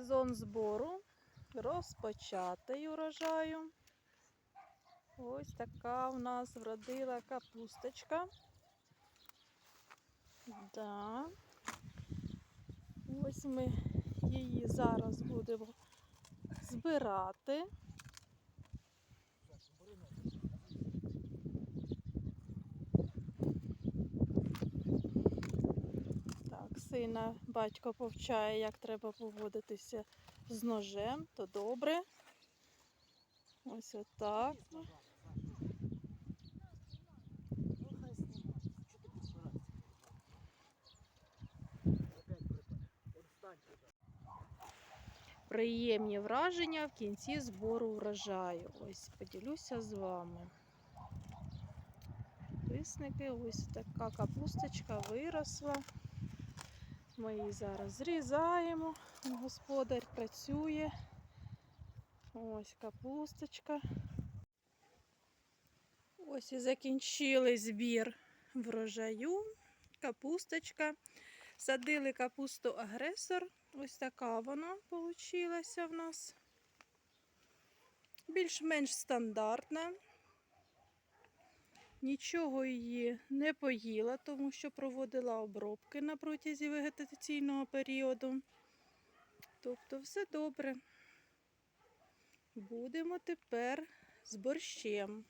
сезон збору розпочатий урожаю. Ось така у нас вродила капусточка. Да. Ось ми її зараз будемо збирати. Сина батько повчає, як треба поводитися з ножем, то добре. Ось отак. Приємні враження в кінці збору урожаю. Ось поділюся з вами. Писники, ось така капусточка виросла. Ми її зараз зрізаємо. Господар працює. Ось капусточка. Ось і закінчили збір врожаю. Капусточка. Садили капусту агресор. Ось така вона вийшла в нас. Більш-менш стандартна. Нічого її не поїла, тому що проводила обробки на протязі вегетаційного періоду. Тобто все добре. Будемо тепер з борщем.